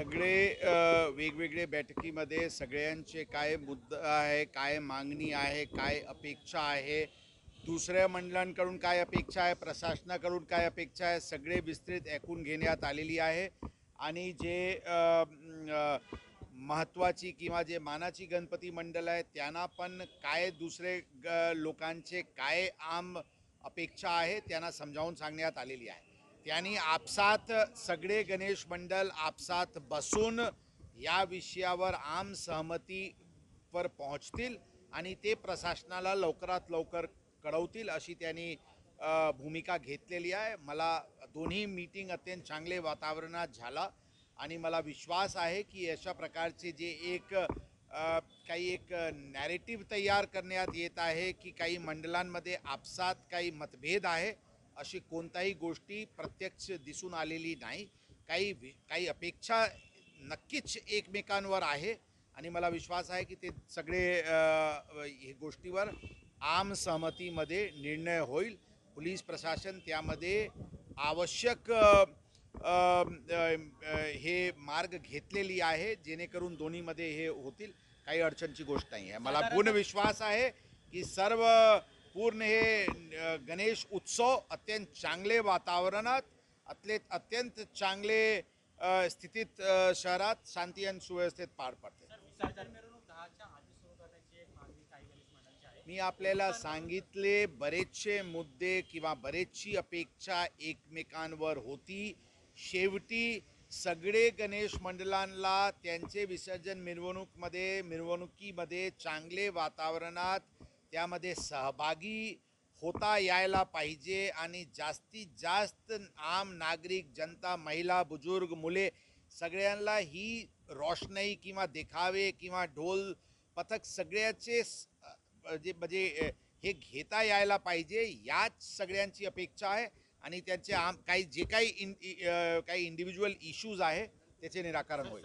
सगळे वेगवेगळे बैठकीमध्ये सगळ्यांचे काय मुद्दा आहे काय मागणी आहे काय अपेक्षा आहे दुसऱ्या मंडळांकडून काय अपेक्षा आहे प्रशासनाकडून काय अपेक्षा आहे सगळे विस्तृत ऐकून घेण्यात आलेली आहे. आणि जे महत्त्वाची किंवा जे मानाची गणपती मंडळ आहे त्यांना पण काय दुसरे ग- लोकांचे काय आम अपेक्षा आहे त्यांना समजावून सांगण्यात आलेली आहे. त्यांनी आपसात सगळे गणेश मंडल आपसात बसून या विषयावर आम सहमतीवर पोहोचतील आणि ते प्रशासनाला लवकरात लवकर कळवतील अशी त्यांनी भूमिका घेतलेली आहे. मला दोन्ही मीटिंग अत्यंत चांगले वातावरणात झाला आणि मला विश्वास आहे की अशा प्रकारचे जे एक काही एक नॅरेटिव्ह तयार करण्यात येत आहे की काही मंडळांमध्ये आपसात काही मतभेद आहे अशी कोणताही गोष्टी प्रत्यक्ष दिसून आलेली नाही. काही वि- काही अपेक्षा नक्कीच एकमेकांवर आहे आणि मला विश्वास आहे की ते सगळे हे गोष्टीवर आम सहमतीमध्ये निर्णय होईल. पोलीस प्रशासन त्यामध्ये आवश्यक हे मार्ग घेतलेली आहे जेणेकरून दोन्हीमध्ये हे होतील. काही अडचणची गोष्ट नाही आहे. मला पूर्ण विश्वास आहे की सर्व पूर्ण हे गणेश उत्सव अत्यंत चांगले वातावरणात अतले अत्यंत चांगले स्थितीत शहरात शांती आणि सुव्यवस्थेत पार पडते. मी आपल्याला सांगितले बरेचसे मुद्दे किंवा बरेचशी अपेक्षा एकमेकांवर होती. शेवटी सगळे गणेश मंडळांना त्यांचे विसर्जन मिरवणूकमध्ये मिरवणुकीमध्ये चांगले वातावरणात त्यामध्ये सहभागी होता यायला पाहिजे आणि जास्तीत जास्त आम नागरिक जनता महिला बुजुर्ग मुले सगळ्यांना ही रोषणाई किंवा देखावे किंवा ढोल पथक सगळ्याचे जे म्हणजे हे घेता यायला पाहिजे याच सगळ्यांची अपेक्षा आहे आणि त्यांचे आम काही जे काही इन इ- काही इंडिव्हिज्युअल इश्यूज आहे त्याचे निराकरण होईल.